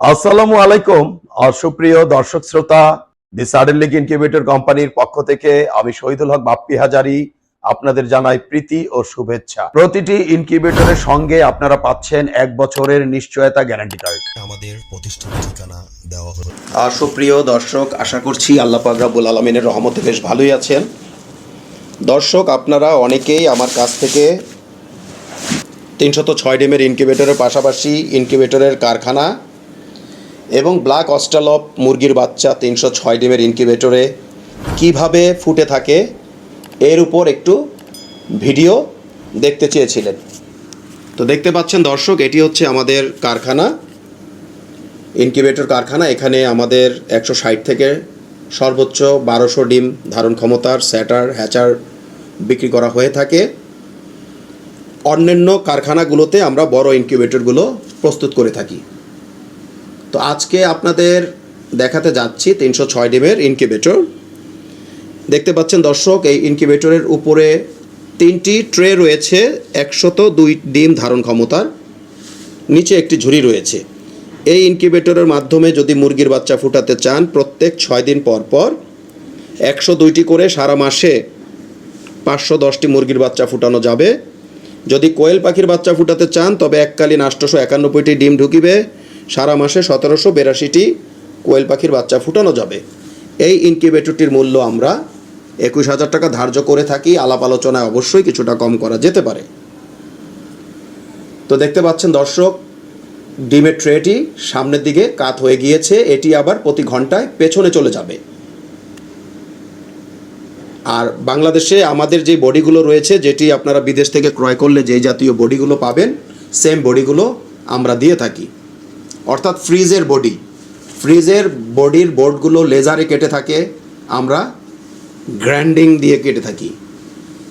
আসসালামু আলাইকুম আর সুপ্রিয় দর্শক শ্রোতা দি সাডেন লিগ ইনকিউবেটর কোম্পানির পক্ষ থেকে আমি শহীদুল হক বাপ্পি হাজারি আপনাদের জানাই প্রীতি ও শুভেচ্ছা। প্রতিটি ইনকিউবেটরের সঙ্গে আপনারা পাচ্ছেন এক বছরের নিশ্চয়তা গ্যারান্টি কার্ড আমাদের প্রতিষ্ঠান ঠিকানা দেওয়া হলো। আর সুপ্রিয় দর্শক আশা করছি আল্লাহ পাক রাব্বুল আলমিনের রহমতে বেশ ভালোই আছেন। দর্শক আপনারা অনেকেই আমার কাছ থেকে তিনশত ছয় ডিমের ইনকিউবেটরের পাশাপাশি ইনকিউবেটরের কারখানা এবং ব্ল্যাক অস্টালপ মুরগির বাচ্চা তিনশো ছয় ডিমের ইনকিউবেটরে কীভাবে ফুটে থাকে, এর উপর একটু ভিডিও দেখতে চেয়েছিলেন। তো দেখতে পাচ্ছেন দর্শক, এটি হচ্ছে আমাদের কারখানা, ইনকিউবেটর কারখানা। এখানে আমাদের একশো ষাট থেকে সর্বোচ্চ বারোশো ডিম ধারণ ক্ষমতার স্যাটার, হ্যাচার বিক্রি করা হয়ে থাকে। অন্যান্য কারখানাগুলোতে আমরা বড় ইনকিউবেটরগুলো প্রস্তুত করে থাকি। তো আজকে আপনাদের দেখাতে যাচ্ছি তিনশো ছয় ডিমের ইনকিউবেটর দেখতে পাচ্ছেন দর্শক, এই ইনকিউবেটরের উপরে তিনটি ট্রে রয়েছে, একশত দুই ডিম ধারণ ক্ষমতার। নিচে একটি ঝুড়ি রয়েছে। এই ইনকিউবেটরের মাধ্যমে যদি মুরগির বাচ্চা ফুটাতে চান, প্রত্যেক ছয় দিন পর পর একশো দুইটি করে সারা মাসে পাঁচশো দশটি মুরগির বাচ্চা ফুটানো যাবে। যদি কোয়েল পাখির বাচ্চা ফুটাতে চান, তবে এককালীন আষ্টশো একানব্বইটি ডিম ঢুকিবে। সারা মাসে সতেরোশো বিরাশিটি কোয়েল পাখির বাচ্চা ফুটানো যাবে। এই ইনকিউবেটরটির মূল্য আমরা একুশ হাজার টাকা ধার্য করে থাকি। আলাপ আলোচনায় অবশ্যই কিছুটা কম করা যেতে পারে। তো দেখতে পাচ্ছেন দর্শক, ডিমের ট্রেটি সামনের দিকে কাত হয়ে গিয়েছে। এটি আবার প্রতি ঘন্টায় পেছনে চলে যাবে। আর বাংলাদেশে আমাদের যে বডিগুলো রয়েছে, যেটি আপনারা বিদেশ থেকে ক্রয় করলে যেই জাতীয় বডিগুলো পাবেন, সেম বডিগুলো আমরা দিয়ে থাকি। অর্থাৎ ফ্রিজের বডি। ফ্রিজের বডির বোর্ডগুলো লেজারে কেটে থাকে, আমরা গ্র্যান্ডিং দিয়ে কেটে থাকি।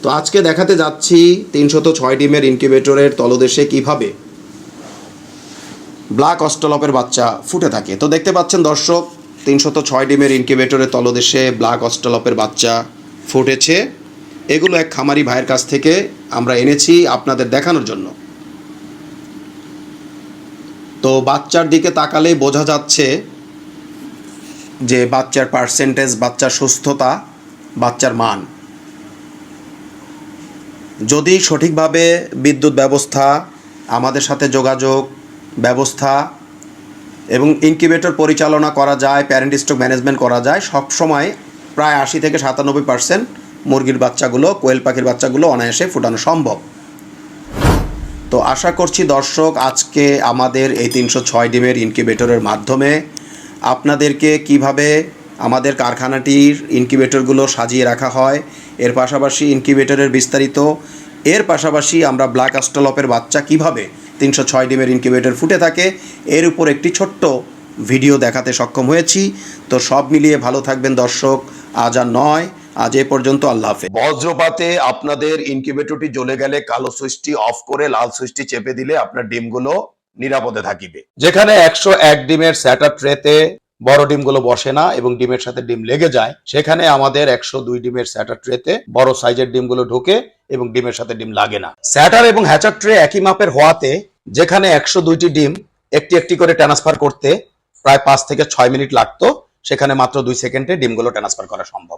তো আজকে দেখাতে যাচ্ছি তিনশত ছয় ডিমের ইনকিউবেটরের তলদেশে কীভাবে ব্ল্যাক অস্টলপের বাচ্চা ফুটে থাকে। তো দেখতে পাচ্ছেন দর্শক, তিনশত ছয় ডিমের ইনকিউবেটরের তলদেশে ব্ল্যাক অস্টলপের বাচ্চা ফুটেছে। এগুলো এক খামারি ভাইয়ের কাছ থেকে আমরা এনেছি আপনাদের দেখানোর জন্য। তো বাচ্চার দিকে তাকালেই বোঝা যাচ্ছে যে বাচ্চার পার্সেন্টেজ বাচ্চার সুস্থতা, বাচ্চার মান। যদি সঠিকভাবে বিদ্যুৎ ব্যবস্থা, আমাদের সাথে যোগাযোগ ব্যবস্থা এবং ইনকিউবেটর পরিচালনা করা যায় প্যারেন্ট স্টক ম্যানেজমেন্ট করা যায় সব সময় প্রায় আশি থেকে সাতানব্বই পার্সেন্ট মুরগির বাচ্চাগুলো, কোয়েল পাখির বাচ্চাগুলো অনায়াসে ফুটানো সম্ভব। তো আশা করছি দর্শক, আজকে আমাদের এই তিনশো ছয় ডিমের ইনকিউবেটরের মাধ্যমে আপনাদেরকে কীভাবে আমাদের কারখানাটির ইনকিউবেটরগুলো সাজিয়ে রাখা হয়, এর পাশাপাশি ইনকিউবেটরের বিস্তারিত, এর পাশাপাশি আমরা ব্ল্যাক অস্টলপের বাচ্চা কীভাবে তিনশো ছয় ডিমের ইনকিউবেটর ফুটে থাকে, এর উপর একটি ছোট্ট ভিডিও দেখাতে সক্ষম হয়েছি। তো সব মিলিয়ে ভালো থাকবেন দর্শক, আজ আর নয়। আজ এ পর্যন্ত আল্লাহ হাফেজ। বজ্রপাতে আপনাদের ইনকিউবেটরটি জ্বলে গেলে কালো সুইচটি অফ করে লাল সুইচটি চেপে দিলে আপনার ডিমগুলো নিরাপদে থাকিবে। যেখানে একশো এক ডিমের স্যাটার ট্রেতে বড় ডিমগুলো বসে না এবং ডিমের সাথে ডিম লেগে যায়, সেখানে আমাদের একশো দুই ডিমের স্যাটার ট্রেতে বড় সাইজের ডিমগুলো ঢোকে এবং ডিমের সাথে ডিম লাগে না। স্যাটার এবং হ্যাচার ট্রে একই মাপের হওয়াতে যেখানে একশো দুইটি ডিম একটি একটি করে ট্রান্সফার করতে প্রায় পাঁচ থেকে ছয় মিনিট লাগতো, সেখানে মাত্র দুই সেকেন্ডে ডিমগুলো ট্রান্সফার করা সম্ভব।